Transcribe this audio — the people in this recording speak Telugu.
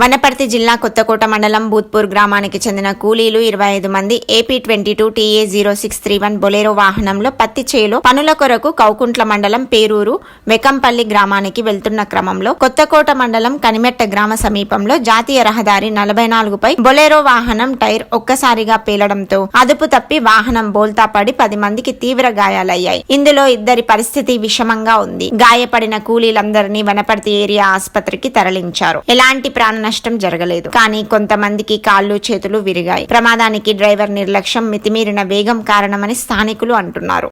వనపర్తి జిల్లా కొత్తకోట మండలం బూత్పూర్ గ్రామానికి చెందిన కూలీలు ఇరవై ఐదు మంది AP twenty two TA zero six three one Bolero వాహనంలో పత్తి చేలో పనుల కొరకు కౌకుంట్ల మండలం పేరూరు వెకంపల్లి గ్రామానికి వెళ్తున్న క్రమంలో కొత్తకోట మండలం కనిమెట్ట గ్రామ సమీపంలో జాతీయ రహదారి నలభై నాలుగుపై బొలేరో వాహనం టైర్ ఒక్కసారిగా పేలడంతో అదుపు తప్పి వాహనం బోల్తా పడి పది మందికి తీవ్ర గాయాలయ్యాయి. ఇందులో ఇద్దరి పరిస్థితి విషమంగా ఉంది. గాయపడిన కూలీలందరినీ వనపర్తి ఏరియా ఆసుపత్రికి తరలించారు. ఎలాంటి ప్రాణ నష్టం జరగలేదు. కానీ కొంతమందికి కాళ్ళు చేతులు విరిగాయి. ప్రమాదానికి డ్రైవర్ నిర్లక్ష్యం మితిమీరిన వేగం కారణమని స్థానికులు అంటున్నారు.